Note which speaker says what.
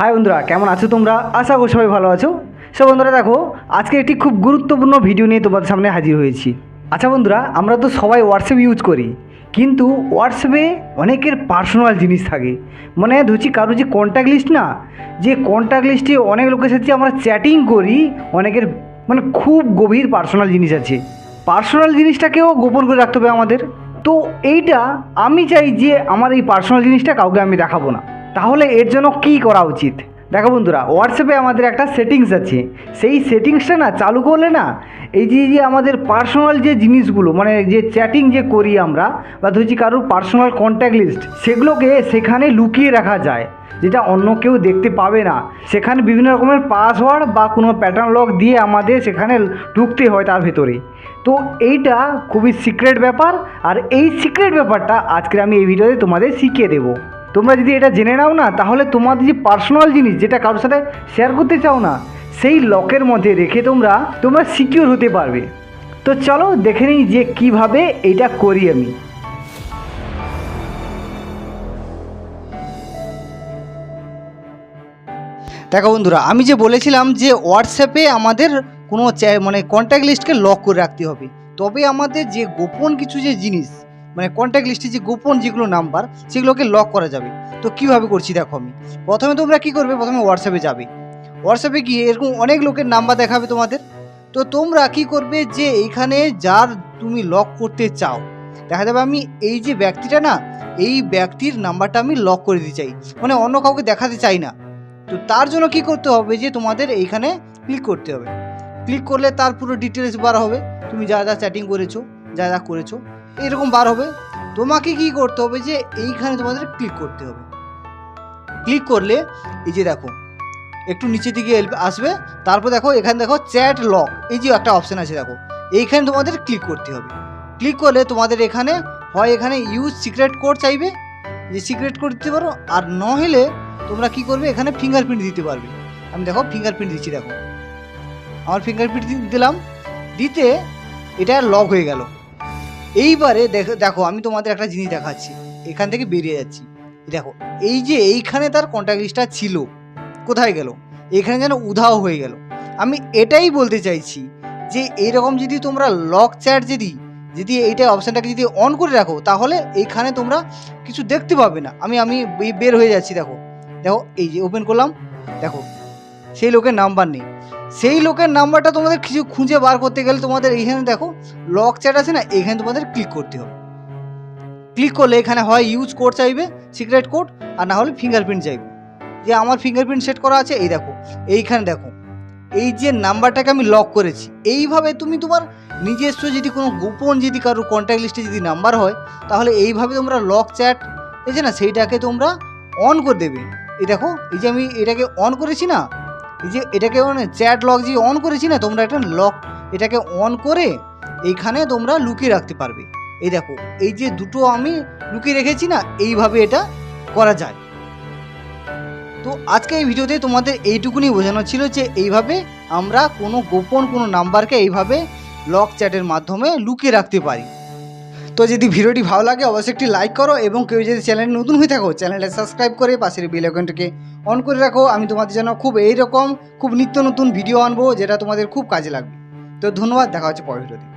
Speaker 1: High বন্ধুরা, কেমন আছো তোমরা? আশা করি সবাই ভালো আছো। সো বন্ধুরা, দেখো, আজকে একটি খুব গুরুত্বপূর্ণ ভিডিও নিয়ে তোমাদের সামনে হাজির হয়েছি। আচ্ছা বন্ধুরা, আমরা তো সবাই হোয়াটসঅ্যাপ ইউজ করি, কিন্তু হোয়াটসঅ্যাপে অনেকের পার্সোনাল জিনিস থাকে। মানে ধরছি, কারও যে কন্ট্যাক্ট লিস্ট না, যে কন্ট্যাক্ট লিস্টে অনেক লোকের সাথে আমরা চ্যাটিং করি, অনেকের মানে খুব গভীর পার্সোনাল জিনিস আছে। পার্সোনাল জিনিসটাকেও গোপন করে রাখতে হবে আমাদের। তো এইটা আমি চাই যে আমার এই পার্সোনাল জিনিসটা কাউকে আমি দেখাবো না। তাহলে এর জন্য কী করা উচিত? দেখো বন্ধুরা হোয়াটসঅ্যাপে আমাদের একটা সেটিংস আছে। সেই সেটিংসটা না চালু করলে না, এই যে যে আমাদের পার্সোনাল যে জিনিসগুলো মানে যে চ্যাটিং যে করি আমরা, বা ধরছি কারোর পার্সোনাল কন্ট্যাক্ট লিস্ট সেগুলোকে সেখানে লুকিয়ে রাখা যায়, যেটা অন্য কেউ দেখতে পাবে না। সেখানে বিভিন্ন রকমের পাসওয়ার্ড বা কোনো প্যাটার্ন লক দিয়ে আমাদের সেখানে ঢুকতে হয় তার ভেতরে। তো এইটা খুবই সিক্রেট ব্যাপার, আর এই সিক্রেট ব্যাপারটা আজকে আমি এই ভিডিওতে তোমাদের শিখিয়ে দেবো। তোমরা যদি এটা জেনে নাও না, তাহলে তোমাদের যে পার্সোনাল জিনিস যেটা কারোর সাথে শেয়ার করতে চাও না, সেই লকের মধ্যে রেখে তোমরা তোমরা সিকিওর হতে পারবে। তো চলো দেখে নিই যে কীভাবে এটা করি আমি। দেখো বন্ধুরা, আমি যে বলেছিলাম যে হোয়াটসঅ্যাপে আমাদের কোনো মানে কন্ট্যাক্ট লিস্টকে লক করে রাখতে হবে। তবে আমাদের যে গোপন কিছু যে জিনিস মানে কন্ট্যাক্ট লিস্টে যে গোপন যেগুলো নাম্বার সেগুলোকে লক করা যাবে। তো কীভাবে করছি দেখো আমি। প্রথমে তোমরা কি করবে? প্রথমে হোয়াটসঅ্যাপে যাবে। হোয়াটসঅ্যাপে গিয়ে এরকম অনেক লোকের নাম্বার দেখাবে তোমাদের। তো তোমরা কি করবে যে এইখানে যার তুমি লক করতে চাও, দেখা যাবে আমি এই যে ব্যক্তিটা না, এই ব্যক্তির নাম্বারটা আমি লক করে দিতে চাই। মানে অন্য কাউকে দেখাতে চাই না। তো তার জন্য কি করতে হবে যে তোমাদের এইখানে ক্লিক করতে হবে। ক্লিক করলে তার পুরো ডিটেলস বার হবে। তুমি যা যা চ্যাটিং করেছ, যা যা করেছ এরকম বার হবে, তোমাকে কি করতে হবে যে এইখানে তোমাদের ক্লিক করতে হবে। ক্লিক করলে, এই যে দেখো, একটু নিচের দিকে আসবে, তারপর দেখো, এখানে দেখো চ্যাট লক এই যে একটা অপশান আছে দেখো, এইখানে তোমাদের ক্লিক করতে হবে। ক্লিক করলে তোমাদের এখানে, হয় এখানে ইউজ সিক্রেট কোড চাইবে, যে সিক্রেট কোড দিতে পারো, আর নহেলে তোমরা কি করবে, এখানে ফিঙ্গারপ্রিন্ট দিতে পারবে। আমি দেখো ফিঙ্গারপ্রিন্ট দিচ্ছি দেখো। আমার ফিঙ্গারপ্রিন্ট দিলাম, দিতে এটা লক হয়ে গেল। এইবারে দেখো দেখো, আমি তোমাদের একটা জিনিস দেখাচ্ছি। এখান থেকে বেরিয়ে যাচ্ছি। দেখো, এই যে এইখানে তার কন্ট্যাক্ট লিস্টটা ছিল, কোথায় গেল? এখানে যেন উধাও হয়ে গেল। আমি এটাই বলতে চাইছি যে এইরকম যদি তোমরা লক চ্যাট যদি যদি এইটা অপশানটাকে যদি অন করে রাখো, তাহলে এইখানে তোমরা কিছু দেখতে পাবে না। আমি আমি বের হয়ে যাচ্ছি, দেখো। দেখো, এই যে ওপেন করলাম। দেখো, সেই লোকের নাম্বার নেই। সেই লোকের নাম্বারটা তোমাদের কিছু খুঁজে বার করতে গেলে তোমাদের এইখানে দেখো লক চ্যাট আছে না, এখানে তোমাদের ক্লিক করতে হবে। ক্লিক করলে এখানে হয় ইউজ কোড চাইবে সিক্রেট কোড আর না হলে ফিঙ্গারপ্রিন্ট চাইবে। যে আমার ফিঙ্গারপ্রিন্ট সেট করা আছে, এই দেখো, এইখানে দেখো, এই যে নাম্বারটাকে আমি লক করেছি, এইভাবে তুমি তোমার নিজস্ব যদি কোনো গোপন যদি কারোর কন্ট্যাক্ট লিস্টে যদি নাম্বার হয়, তাহলে এইভাবে তোমরা লক চ্যাট এই যে না, সেইটাকে তোমরা অন করে দেবে। এই দেখো, এই যে আমি এটাকে অন করেছি না এই যে এটাকে চ্যাট লক যে অন করেছি না, তোমরা একটা লক এটাকে অন করে এইখানে তোমরা লুকিয়ে রাখতে পারবে। এই দেখো, এই যে দুটো আমি লুকিয়ে রেখেছি না, এইভাবে এটা করা যায়। তো আজকে এই ভিডিওতে তোমাদের এইটুকুনি বোঝানো ছিল যে এইভাবে আমরা কোনো গোপন কোনো নাম্বারকে এইভাবে লক চ্যাটের মাধ্যমে লুকিয়ে রাখতে পারি। তো যদি ভিডিওটি ভালো লাগে, অবশ্যই একটি লাইক করো এবং কেউ যদি চ্যানেল নতুন হয়ে থাকো চ্যানেলটা সাবস্ক্রাইব করে পাশের বেল আইকনটাকে অন করে রাখো। আমি তোমাদের জন্য খুব এইরকম, খুব নিত্য নতুন ভিডিও আনব, যেটা তোমাদের খুব কাজে লাগবে। তো ধন্যবাদ, দেখা হচ্ছে পরের ভিডিওতে